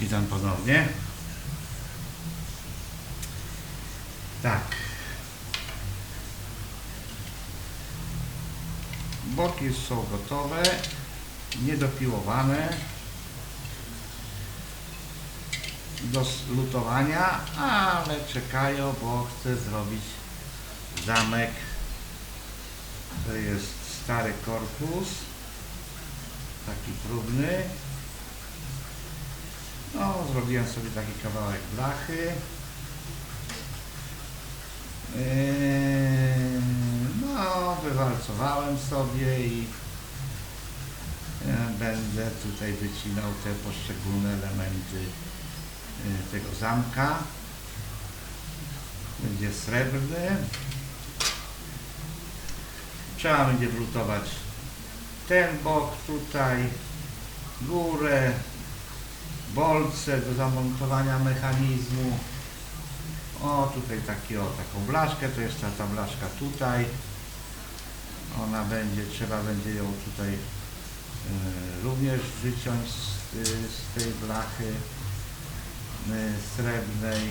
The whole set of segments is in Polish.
Witam ponownie. Tak. Boki są gotowe, niedopiłowane do lutowania, ale czekają, bo chcę zrobić zamek. To jest stary korpus, taki próbny. No, zrobiłem sobie taki kawałek blachy. Yy, No, wywalcowałem sobie i e, będę tutaj wycinał te poszczególne elementy e, tego zamka. Będzie srebrny. Trzeba będzie wlutować ten bok tutaj, górę, bolce do zamontowania mechanizmu. O, tutaj taki, o, taką blaszkę, to jest ta, ta blaszka tutaj. Ona będzie, trzeba będzie ją tutaj e, również wyciąć z, y, z tej blachy e, srebrnej.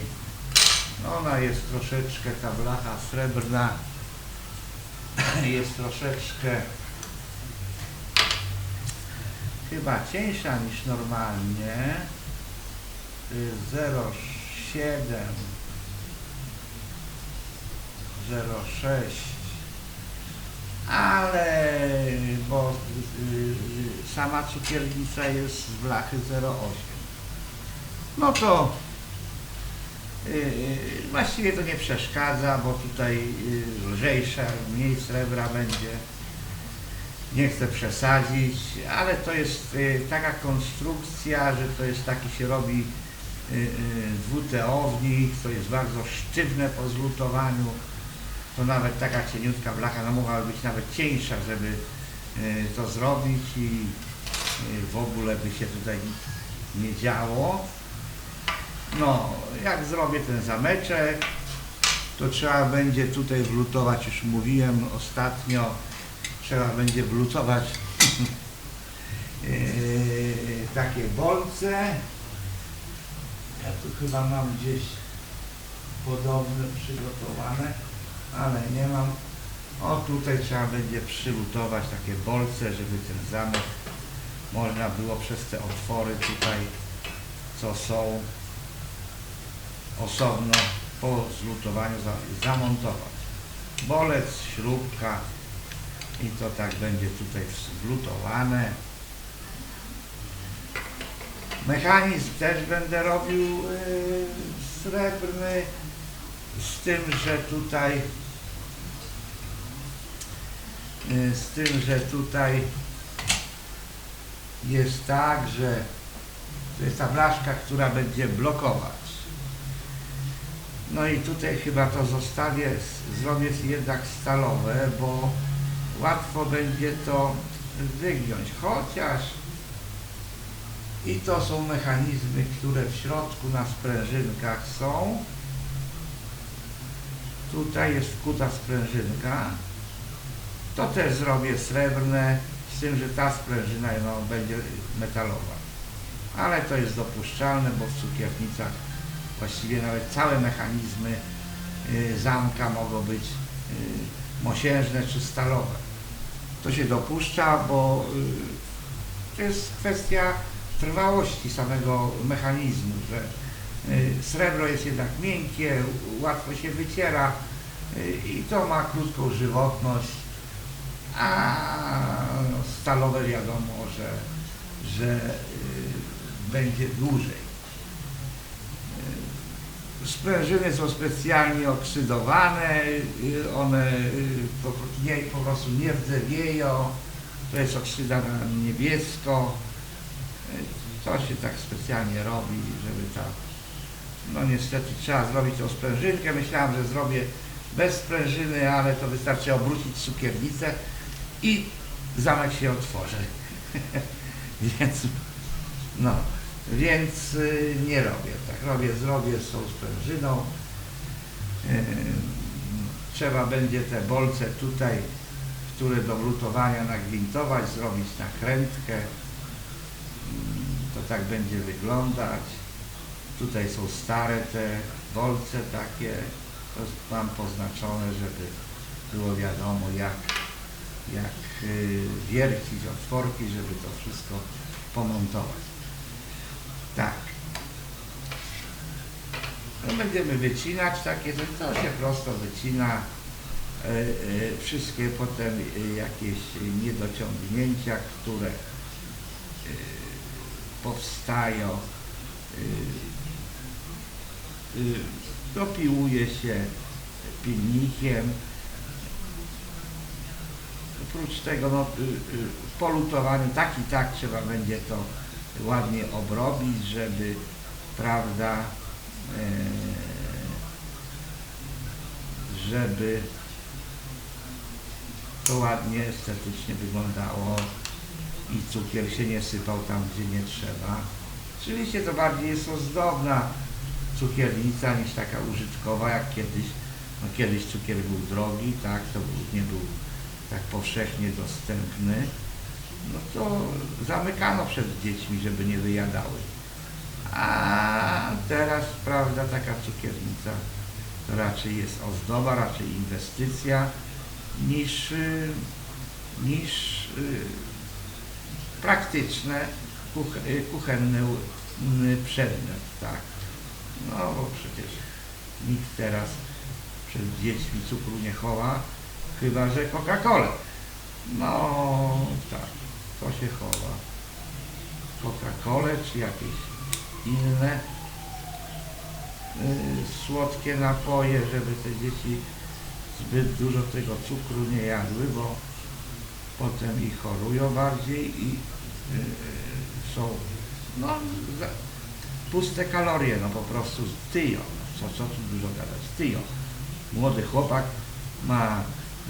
No, Ona jest troszeczkę, ta blacha srebrna jest troszeczkę chyba cieńsza niż normalnie. To jest 0,7 0,6 ale bo y, sama cukiernica jest z blachy 0,8 no to y, y, właściwie to nie przeszkadza, bo tutaj lżejsza, mniej srebra będzie. Nie chcę przesadzić, ale to jest taka konstrukcja, że to jest taki się robi y, y, dwuteownik, to jest bardzo sztywne po zlutowaniu. To nawet taka cieniutka blacha, no mogłaby być nawet cieńsza, żeby y, to zrobić i w ogóle by się tutaj nie działo. No, jak zrobię ten zameczek, to trzeba będzie tutaj wlutować, już mówiłem ostatnio, trzeba będzie wlutować takie bolce. Chyba mam gdzieś podobne przygotowane, ale nie mam. O tutaj trzeba będzie przylutować takie bolce, żeby ten zamek można było przez te otwory tutaj, co są osobno po zlutowaniu za- zamontować. Bolec, śrubka, i to tak będzie tutaj wlutowane. Mechanizm też będę robił yy, srebrny, z tym, że tutaj yy, z tym, że tutaj jest tak, że to jest ta blaszka, która będzie blokować. No i tutaj chyba to zostawię, zrobię jednak stalowe, bo łatwo będzie to wygiąć, chociaż i to są mechanizmy, które w środku na sprężynkach są. Tutaj jest wkuta sprężynka. To też zrobię srebrne, z tym, że ta sprężyna no, będzie metalowa. Ale to jest dopuszczalne, bo w cukiernicach właściwie nawet całe mechanizmy y, zamka mogą być y, mosiężne czy stalowe. To się dopuszcza, bo y, to jest kwestia trwałości samego mechanizmu, że y, srebro jest jednak miękkie, łatwo się wyciera y, i to ma krótką żywotność, a stalowe wiadomo, że, że y, będzie dłużej. Sprężyny są specjalnie oksydowane, one po, nie, po prostu nie rdzewieją, to jest oksyda na niebiesko. Y, To się tak specjalnie robi, żeby ta, no niestety trzeba zrobić tą sprężynkę. Myślałem, że zrobię bez sprężyny, ale to wystarczy obrócić cukiernicę i zamek się otworzy. więc, no, więc y, nie robię tak. Robię, zrobię z tą sprężyną. Yy, Trzeba będzie te bolce tutaj, które do lutowania nagwintować, zrobić nakrętkę. To tak będzie wyglądać. Tutaj są stare te bolce takie, to mam poznaczone, żeby było wiadomo jak, jak y, wiercić otworki, żeby to wszystko pomontować. Tak. No będziemy wycinać takie, to się prosto wycina. E, e, wszystkie potem jakieś niedociągnięcia, które powstają, e, e, dopiłuje się pilnikiem. Oprócz tego no, y, y, w polutowaniu tak i tak trzeba będzie to ładnie obrobić, żeby prawda e, żeby to ładnie, estetycznie wyglądało i cukier się nie sypał tam, gdzie nie trzeba. Oczywiście to bardziej jest ozdobna cukiernica niż taka użytkowa, jak kiedyś. No kiedyś cukier był drogi, tak, to nie był tak powszechnie dostępny. No to zamykano przed dziećmi, żeby nie wyjadały. A teraz, prawda, taka cukiernica to raczej jest ozdoba, raczej inwestycja niż, niż y, praktyczne kuch, y, kuchenny przedmiot, tak. No bo przecież nikt teraz przed dziećmi cukru nie chowa, chyba że Coca-Colę. No tak, to się chowa. Coca-Colę czy jakieś inne y, słodkie napoje, żeby te dzieci zbyt dużo tego cukru nie jadły, bo potem i chorują bardziej i y, są no, puste kalorie, no po prostu tyją. Co, co tu dużo gadać? Tyją. Młody chłopak ma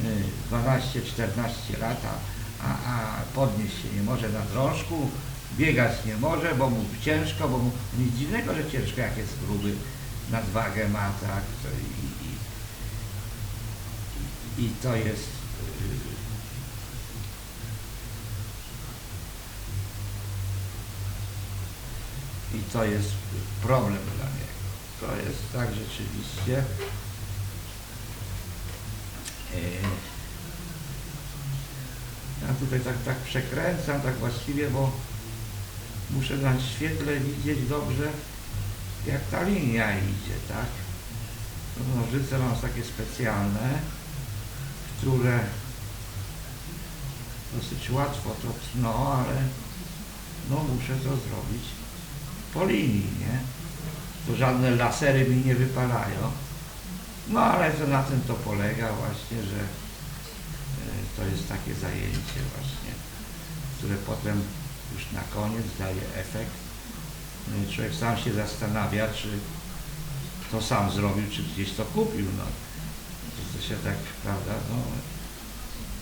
y, 12-14 lat, a, a podnieść się nie może na drążku, biegać nie może, bo mu ciężko, bo mu nic dziwnego, że ciężko, jak jest gruby, nadwagę ma, tak, to i, i, i to jest i to jest problem dla niego. To jest tak rzeczywiście. E, Ja tutaj tak, tak przekręcam, tak właściwie, bo muszę na świetle widzieć dobrze, jak ta linia idzie, tak? Nożyce mam takie specjalne, które dosyć łatwo to tną, ale no muszę to zrobić po linii, nie? To żadne lasery mi nie wypalają. No ale to na tym to polega właśnie, że e, to jest takie zajęcie właśnie, które potem już na koniec daje efekt. No Człowiek sam się zastanawia, czy to sam zrobił, czy gdzieś to kupił. No, to się tak, prawda, no,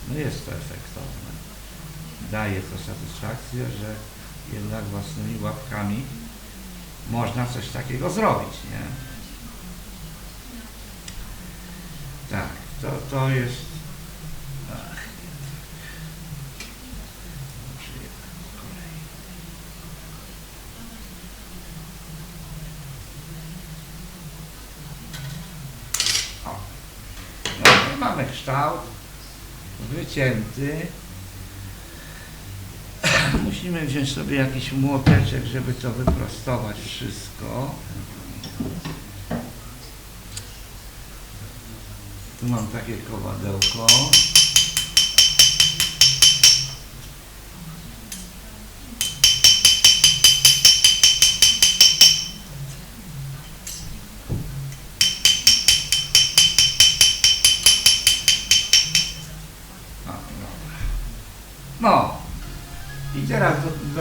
no jest to efektowne. Daje to satysfakcję, że jednak własnymi łapkami można coś takiego zrobić, nie? Tak, to, to jest... Ach. O. No mamy kształt wycięty. Musimy wziąć sobie jakiś młoteczek, żeby to wyprostować wszystko. Tu mam takie kowadełko.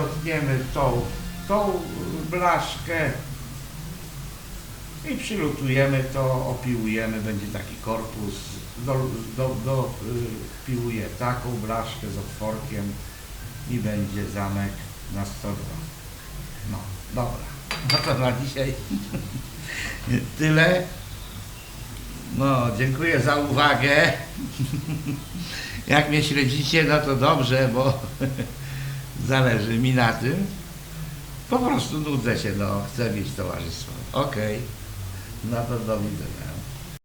Dotkniemy tą, tą blaszkę i przylutujemy to, opiłujemy, będzie taki korpus, do, do, do, y, taką blaszkę z otworkiem i będzie zamek na 102. No, dobra. No to na dzisiaj tyle. No, dziękuję za uwagę. Jak mnie śledzicie, no to dobrze, bo zależy mi na tym. Po prostu nudzę się, no, chcę mieć towarzystwo. Okej. No to do widzenia.